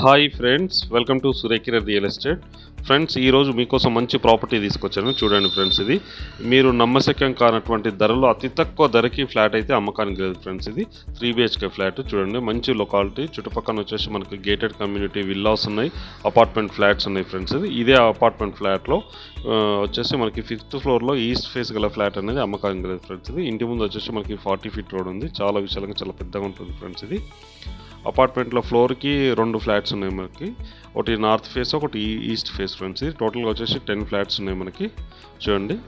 Hi friends welcome to సురేకిర real estate friends ఈరోజు మీకోసం మంచి ప్రాపర్టీ తీసుకొచ్చాను. చూడండి ఫ్రెండ్స్ ఇది. మీరు నమ్మశక్యం కానటువంటి ధరలో అతి తక్కువ ధరకి ఫ్లాట్ అయితే అమ్మకానికి లేదు ఫ్రెండ్స్ ఇది. త్రీ బిహెచ్కే ఫ్లాట్ చూడండి. మంచి లొకాలిటీ చుట్టుపక్కల వచ్చేసి మనకి గేటెడ్ కమ్యూనిటీ విల్లాస్ ఉన్నాయి. అపార్ట్మెంట్ ఫ్లాట్స్ ఉన్నాయి ఫ్రెండ్స్ ఇది. ఇదే అపార్ట్మెంట్ ఫ్లాట్లో వచ్చేసి మనకి ఫిఫ్త్ ఫ్లోర్లో ఈస్ట్ ఫేస్ గల ఫ్లాట్ అనేది అమ్మకానికి లేదు ఫ్రెండ్స్ ఇది. ఇంటి ముందు వచ్చేసి మనకి ఫార్టీ ఫీట్ రోడ్ ఉంది. చాలా విశాలంగా చాలా పెద్దగా ఉంటుంది ఫ్రెండ్స్ ఇది. అపార్ట్మెంట్లో ఫ్లోర్కి రెండు ఫ్లాట్స్ ఉన్నాయి మనకి. ఒకటి నార్త్ ఫేస్ ఒకటి ఈస్ట్ ఫేస్ ఫ్రెండ్స్. ఇది టోటల్గా వచ్చేసి టెన్ ఫ్లాట్స్ ఉన్నాయి మనకి. చూడండి.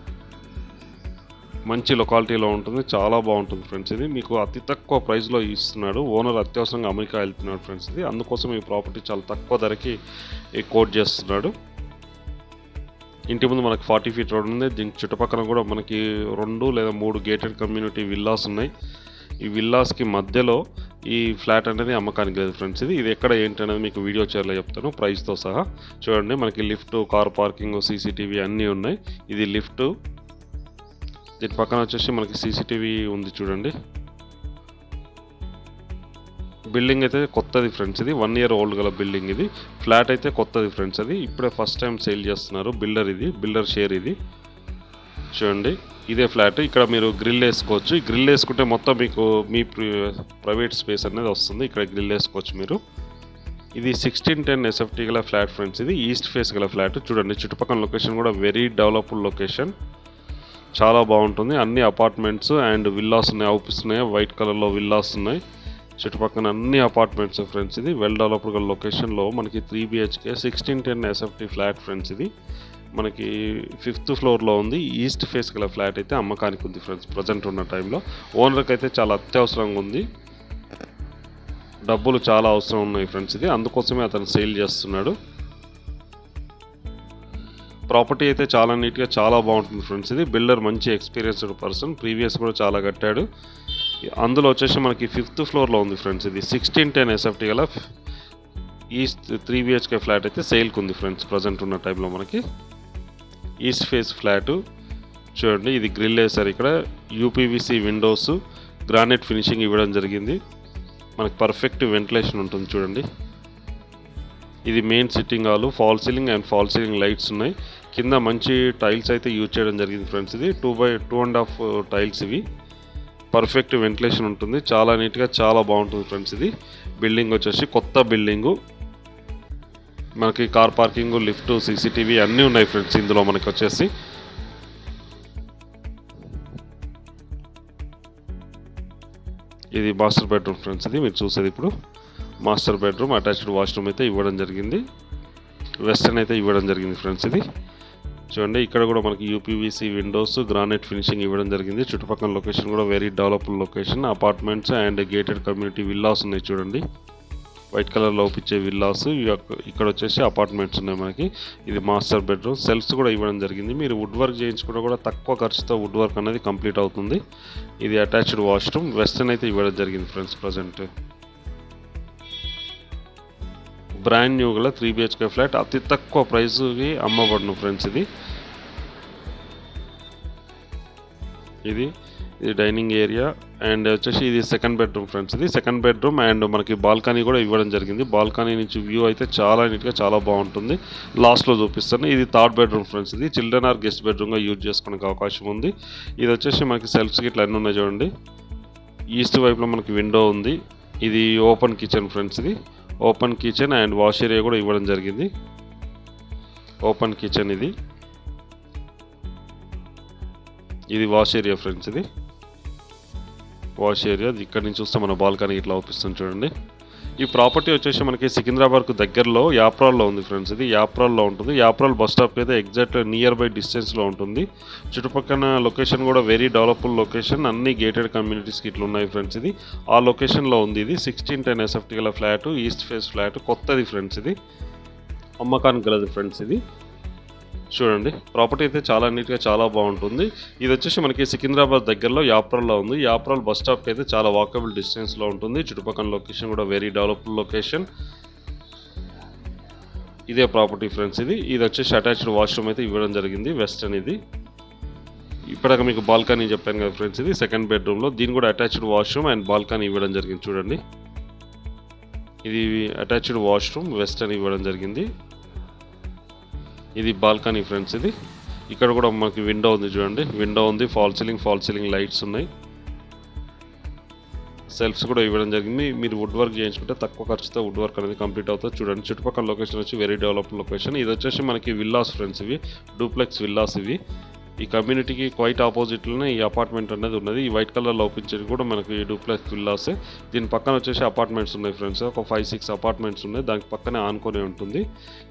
మంచి లొకాలిటీలో ఉంటుంది. చాలా బాగుంటుంది ఫ్రెండ్స్ ఇది. మీకు అతి తక్కువ ప్రైస్లో ఇస్తున్నాడు. ఓనర్ అత్యవసరంగా అమెరికా వెళ్తున్నాడు ఫ్రెండ్స్ ఇది. అందుకోసం ఈ ప్రాపర్టీ చాలా తక్కువ ధరకి కోట్ చేస్తున్నాడు. ఇంటి ముందు మనకి ఫార్టీ ఫీట్ రోడ్ ఉంది. దీనికి చుట్టుపక్కల కూడా మనకి రెండు లేదా మూడు గేటెడ్ కమ్యూనిటీ విల్లాస్ ఉన్నాయి. ఈ విల్లాస్కి మధ్యలో ఈ ఫ్లాట్ అనేది అమ్మకానికి లేదు ఫ్రెండ్స్ ఇది. ఇది ఎక్కడ ఏంటి అనేది మీకు వీడియో చేయాలో చెప్తాను ప్రైస్తో సహా. చూడండి మనకి లిఫ్ట్ కార్ పార్కింగ్ సీసీటీవీ అన్నీ ఉన్నాయి. ఇది లిఫ్ట్. దీని పక్కన వచ్చేసి మనకి సీసీటీవీ ఉంది చూడండి. బిల్డింగ్ అయితే కొత్తది ఫ్రెండ్స్ ఇది. వన్ ఇయర్ ఓల్డ్ గల బిల్డింగ్ ఇది. ఫ్లాట్ అయితే కొత్తది ఫ్రెండ్స్ అది. ఇప్పుడే ఫస్ట్ టైం సేల్ చేస్తున్నారు. బిల్డర్ ఇది. బిల్డర్ షేర్ ఇది. చూడండి. ఇదే ఫ్లాట్. ఇక్కడ మీరు గ్రిల్ వేసుకోవచ్చు. ఈ గ్రిల్ వేసుకుంటే మొత్తం మీకు మీ ప్రైవేట్ స్పేస్ అనేది వస్తుంది. ఇక్కడ గ్రిల్ వేసుకోవచ్చు మీరు. ఇది సిక్స్టీన్ టెన్ ఎస్ఎఫ్టీ గల ఫ్లాట్ ఫ్రెండ్స్. ఇది ఈస్ట్ ఫేస్ గల ఫ్లాట్. చూడండి చుట్టుపక్కల లొకేషన్ కూడా వెరీ డెవలప్డ్ లొకేషన్. చాలా బాగుంటుంది. అన్ని అపార్ట్మెంట్స్ అండ్ విల్లాస్ ఉన్నాయి. అవుపిస్తున్నాయి వైట్ కలర్లో విల్లాస్ ఉన్నాయి. చుట్టుపక్కల అన్ని అపార్ట్మెంట్స్ ఫ్రెండ్స్. ఇది వెల్ డెవలప్డ్ గల లొకేషన్లో మనకి three BHK sixteen ten SFT flat friends ఇది. మనకి ఫిఫ్త్ ఫ్లోర్లో ఉంది. ఈస్ట్ ఫేస్ గల ఫ్లాట్ అయితే అమ్మకానికి ఉంది ఫ్రెండ్స్ ప్రజెంట్ ఉన్న టైంలో. ఓనర్కి అయితే చాలా అత్యవసరంగా ఉంది. డబ్బులు చాలా అవసరం ఉన్నాయి ఫ్రెండ్స్ ఇది. అందుకోసమే అతను సేల్ చేస్తున్నాడు. ప్రాపర్టీ అయితే చాలా నీట్గా చాలా బాగుంటుంది ఫ్రెండ్స్ ఇది. బిల్డర్ మంచి ఎక్స్పీరియన్స్డ్ పర్సన్ ప్రీవియస్ కూడా చాలా కట్టాడు. అందులో వచ్చేసి మనకి ఫిఫ్త్ ఫ్లోర్లో ఉంది ఫ్రెండ్స్ ఇది. సిక్స్టీన్ టెన్ ఎస్ఎఫ్టీ గల ఈస్ట్ త్రీ బిహెచ్కే ఫ్లాట్ అయితే సేల్కి ఉంది ఫ్రెండ్స్ ప్రజెంట్ ఉన్న టైంలో మనకి. East face flat. చూడండి ఇది గ్రిల్ వేశారు ఇక్కడ. యూపీవీసీ విండోస్ గ్రానైట్ ఫినిషింగ్ ఇవ్వడం జరిగింది. మనకు పర్ఫెక్ట్ వెంటిలేషన్ ఉంటుంది చూడండి. ఇది main sitting hall false ceiling and false ceiling lights ఉన్నాయి. కింద మంచి టైల్స్ అయితే యూజ్ చేయడం జరిగింది ఫ్రెండ్స్ ఇది two by two and half tiles ఇవి. పర్ఫెక్ట్ వెంటిలేషన్ ఉంటుంది. చాలా నీట్గా చాలా బాగుంటుంది ఫ్రెండ్స్ ఇది. బిల్డింగ్ వచ్చేసి కొత్త బిల్డింగు మనకి కార్ పార్కింగ్ లిఫ్ట్ సీసీటీవీ అన్నీ ఉన్నాయి ఫ్రెండ్స్ ఇందులో మనకి వచ్చేసి. ఇది మాస్టర్ బెడ్రూమ్ ఫ్రెండ్స్ ఇది మీరు చూసేది ఇప్పుడు. మాస్టర్ బెడ్రూమ్ అటాచ్డ్ వాష్రూమ్ అయితే ఇవ్వడం జరిగింది. వెస్టర్న్ అయితే ఇవ్వడం జరిగింది ఫ్రెండ్స్ ఇది. చూడండి ఇక్కడ కూడా మనకి యూపీవీసీ విండోస్ గ్రానైట్ ఫినిషింగ్ ఇవ్వడం జరిగింది. చుట్టుపక్కల లొకేషన్ కూడా very developed location apartments and gated community villas ఉన్నాయి చూడండి. వైట్ కలర్లో ఒప్పించే విల్లాస్ ఇక్కడ వచ్చేసి అపార్ట్మెంట్స్ ఉన్నాయి మనకి. ఇది మాస్టర్ బెడ్రూమ్. సెల్ఫ్స్ కూడా ఇవ్వడం జరిగింది. మీరు వుడ్ వర్క్ చేయించుకుంటే కూడా తక్కువ ఖర్చుతో వుడ్ వర్క్ అనేది కంప్లీట్ అవుతుంది. ఇది అటాచ్డ్ వాష్రూమ్. వెస్టర్న్ అయితే ఇవ్వడం జరిగింది ఫ్రెండ్స్ ప్రజెంట్. బ్రాండ్ న్యూ గల త్రీ బిహెచ్కే ఫ్లాట్. అతి తక్కువ ప్రైస్కి అమ్మబడును ఫ్రెండ్స్ ఇది. ఇది ఇది డైనింగ్ ఏరియా. అండ్ వచ్చేసి ఇది సెకండ్ బెడ్రూమ్ ఫ్రెండ్స్ ఇది సెకండ్ బెడ్రూమ్ అండ్ మనకి బాల్కనీ కూడా ఇవ్వడం జరిగింది. బాల్కనీ నుంచి వ్యూ అయితే చాలా నీట్గా చాలా బాగుంటుంది. లాస్ట్లో చూపిస్తాను. ఇది థర్డ్ బెడ్రూమ్ ఫ్రెండ్స్ ఇది చిల్డ్రన్ ఆర్ గెస్ట్ బెడ్రూమ్గా యూజ్ చేసుకోవడానికి అవకాశం ఉంది. ఇది వచ్చేసి మనకి సెల్ఫ్స్ గిట్ల అన్నీ ఉన్నాయి చూడండి. ఈస్ట్ వైపులో మనకి విండో ఉంది. ఇది ఓపెన్ కిచెన్ ఫ్రెండ్స్ ఇది. Open kitchen and wash area కూడా ఇవ్వడం జరిగింది. ఓపెన్ కిచెన్ ఇది. ఇది వాష్ ఏరియా ఫ్రెండ్స్ ఇది. Wash area. ఇక్కడ నుంచి చూస్తే మన బాల్కనీ ఇట్లా అవుపిస్తుంది చూడండి. ఈ ప్రాపర్టీ వచ్చేసి మనకి సికింద్రాబాద్కు దగ్గరలో యాప్రాల్లో ఉంది ఫ్రెండ్స్ ఇది. యాప్రాల్లో ఉంటుంది. యాప్రాల్ బస్ స్టాప్కి అయితే ఎగ్జాక్ట్ నియర్ బై డిస్టెన్స్లో ఉంటుంది. చుట్టుపక్కల లొకేషన్ కూడా వెరీ డెవలప్డ్ లొకేషన్. అన్ని గేటెడ్ కమ్యూనిటీస్కి ఇట్లా ఉన్నాయి ఫ్రెండ్స్ ఇది. ఆ లొకేషన్లో ఉంది ఇది. సిక్స్టీన్ టెన్ ఎస్ఎఫ్టీ గల ఫ్లాట్ ఈస్ట్ ఫేస్ ఫ్లాట్ కొత్తది ఫ్రెండ్స్ ఇది. అమ్మకానికి గలది ఫ్రెండ్స్ ఇది. చూడండి. ప్రాపర్టీ అయితే చాలా నీట్గా చాలా బాగుంటుంది. ఇది వచ్చేసి మనకి సికింద్రాబాద్ దగ్గరలో యాప్రాల్లో ఉంది. యాప్రాల్ బస్ స్టాప్కి అయితే చాలా వాకబుల్ డిస్టెన్స్లో ఉంటుంది. చుట్టుపక్కల లొకేషన్ కూడా వెరీ డెవలప్డ్ లొకేషన్. ఇదే ప్రాపర్టీ ఫ్రెండ్స్ ఇది. ఇది వచ్చేసి అటాచ్డ్ వాష్రూమ్ అయితే ఇవ్వడం జరిగింది వెస్టర్న్ ఇది. ఇప్పటిదాకా మీకు బాల్కనీ చెప్పాను కదా ఫ్రెండ్స్ ఇది. సెకండ్ బెడ్రూమ్లో. దీని కూడా అటాచ్డ్ వాష్రూమ్ అండ్ బాల్కనీ ఇవ్వడం జరిగింది. చూడండి. ఇది అటాచ్డ్ వాష్రూమ్ వెస్టర్న్ ఇవ్వడం జరిగింది. ఇది బాల్కనీ ఫ్రెండ్స్ ఇది. ఇక్కడ కూడా మనకి విండో ఉంది చూడండి. విండో ఉంది fall ceiling fall ceiling lights ఉన్నాయి. సెల్ఫ్స్ కూడా ఇవ్వడం జరిగింది. మీరు వుడ్ వర్క్ చేయించుకుంటే తక్కువ ఖర్చుతో వుడ్ వర్క్ అనేది కంప్లీట్ అవుతుంది. చూడండి చుట్టుపక్కల లొకేషన్ వచ్చి వెరీ డెవలప్డ్ లొకేషన్ ఇది వచ్చేసి మనకి విల్లాస్ ఫ్రెండ్స్ ఇవి. డూప్లెక్స్ విల్లాస్ ఇవి. ఈ కమ్యూనిటీకి క్వైట్ ఆపోజిట్లోనే ఈ అపార్ట్మెంట్ అనేది ఉన్నది. ఈ వైట్ కలర్లో ఒప్పించేది కూడా మనకి డూప్లెక్స్ విల్లాస్ దీని పక్కన వచ్చేసి అపార్ట్మెంట్స్ ఉన్నాయి ఫ్రెండ్స్ ఒక ఫైవ్ సిక్స్ అపార్ట్మెంట్స్ ఉన్నాయి. దానికి పక్కనే ఆనుకొని ఉంటుంది.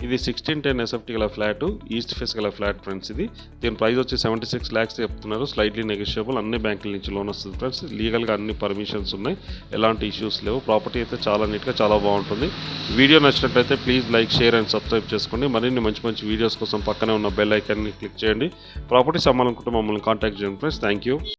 ఇది సిక్స్టీన్ టెన్ ఎస్ఎఫ్టీ గల ఫ్లాట్ ఈస్ట్ ఫేస్ గల ఫ్లాట్ ఫ్రెండ్స్ ఇది. దీని ప్రైస్ వచ్చి సెవెంటీ సిక్స్ ల్యాక్స్ చెప్తున్నారు. స్లైట్లీ నెగోషియబుల్ అన్ని బ్యాంకుల నుంచి లోన్ వస్తుంది ఫ్రెండ్స్ లీగల్గా అన్ని పర్మిషన్స్ ఉన్నాయి. ఎలాంటి ఇష్యూస్ లేవు. ప్రాపర్టీ అయితే చాలా నీట్గా చాలా బాగుంటుంది. వీడియో నచ్చినట్లయితే please like share and subscribe చేసుకోండి. మరిన్ని మంచి మంచి వీడియోస్ కోసం పక్కనే ఉన్న బెల్ ఐకాన్ని క్లిక్ చేయండి. ప్రాపర్టీ ప్రాపర్టీస్ అమ్మాలనుకుంటే మమ్మల్ని కాంటాక్ట్ చేయండి ఫ్రెండ్స్ థ్యాంక్ యూ